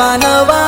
manava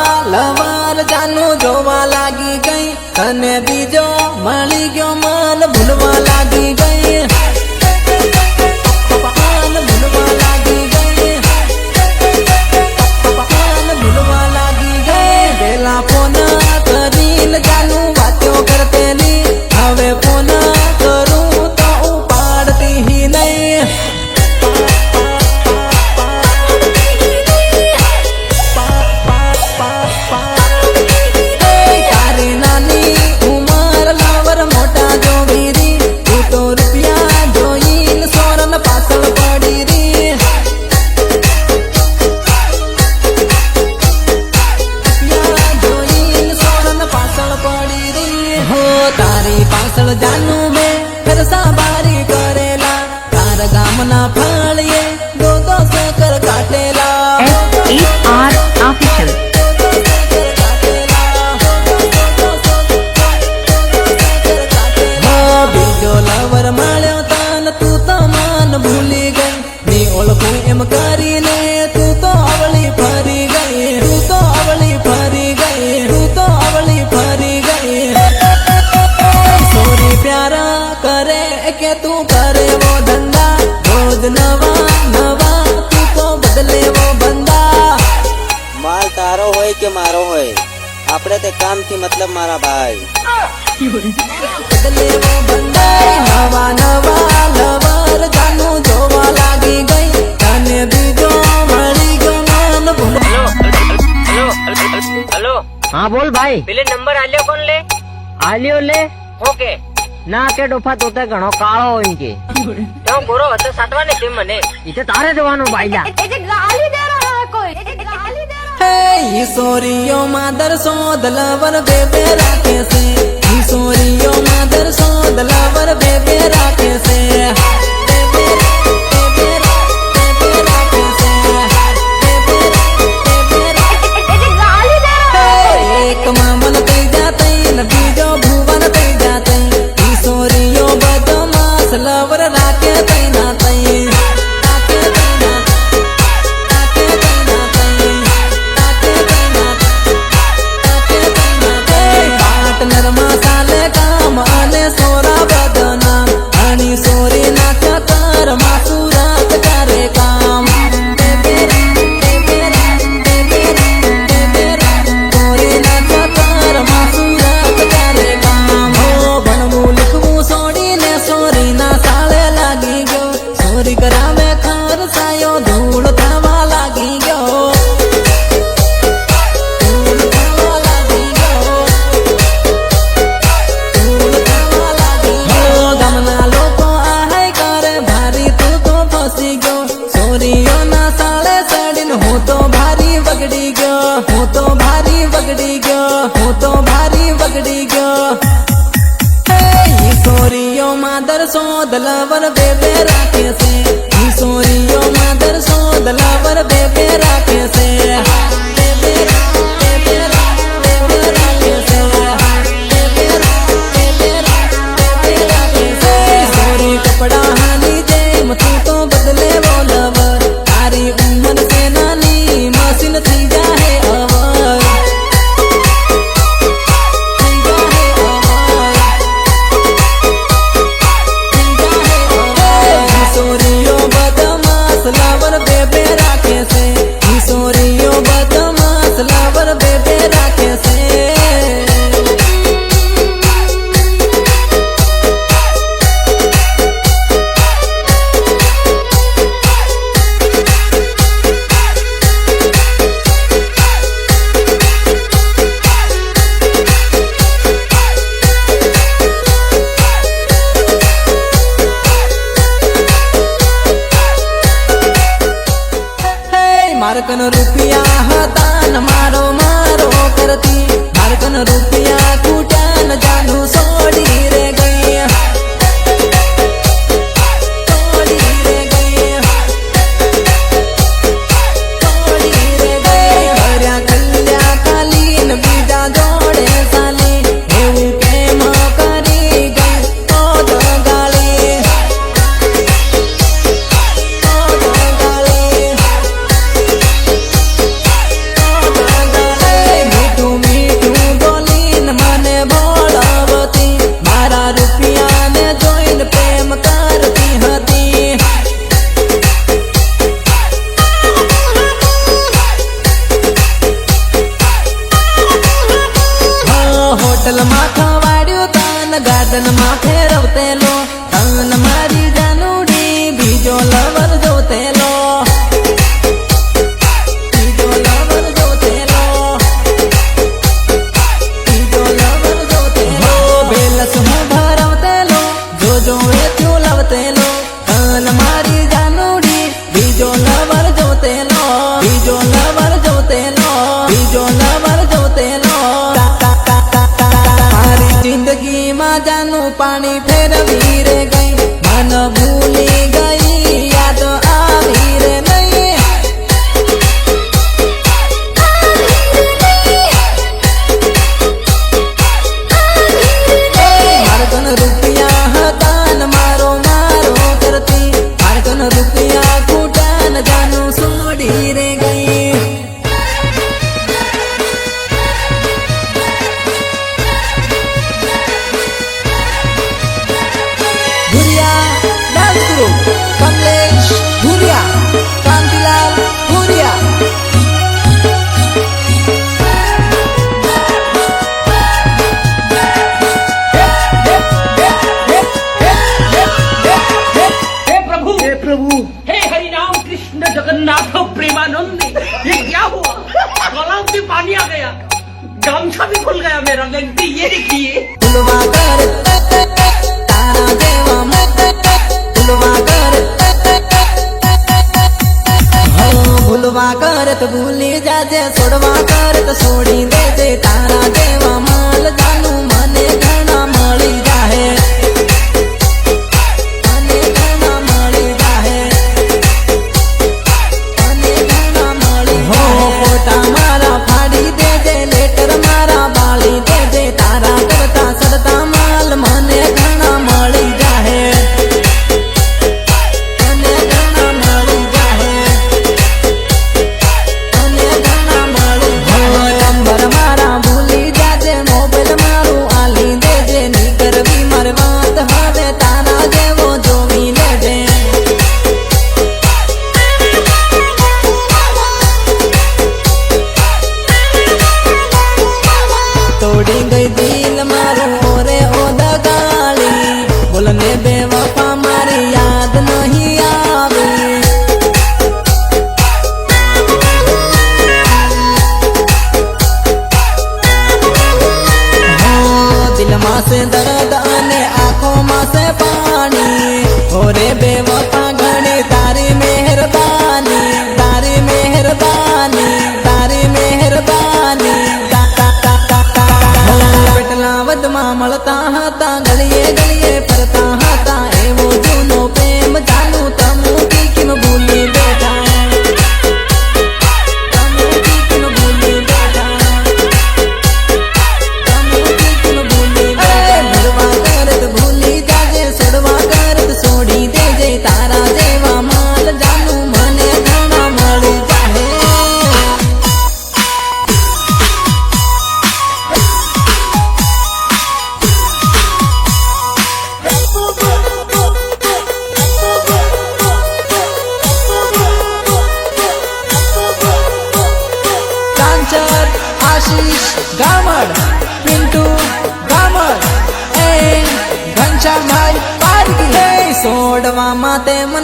આપણે તે કામથી મતલબ મારા ભાઈ. હા બોલ ભાઈ. પેલે નંબર આલ્યો કોણ લે? આલ્યો લે. ઓકે. ના કે ડોફા તો તે ઘણો કાળો હોય કે. તો ગોરો હતો સાટવાને તે મને. ઈ તારે જવાનું ભાઈ જા. હે સોરીઓ માદર સોદ લવર બેબે રાખે છે. ઈ સોરીઓ માદર સોદ લવર બેબે રાખે છે બગડી ગયો. હું તો ભારી બગડી ગયો. હું તો ભારી બગડી ગયો. સોરીઓ માં દરસો દલવર બેબે રાખે છે. પાણી गमछा भी खुल गया मेरा लगती ये देखिए ભૂલવા કરત ભૂલી જાજે છોડવા કરત છોડી દે તારા તને બેવફા મારી યાદ નહીં આવે. દિલમાં સે દર્દ અને આંખોમાં સે પાણી. ઓરે બેવફા ઘણી તારી મહેરબાની.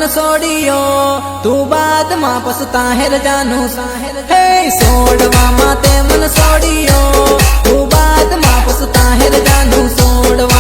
સોડિયો, તું બાદમાં પસતા હેર જાનું. હે સોડવામાં તે મન સોડિયો, તું બાદમાં પસતા હેર જાનું. સોડવા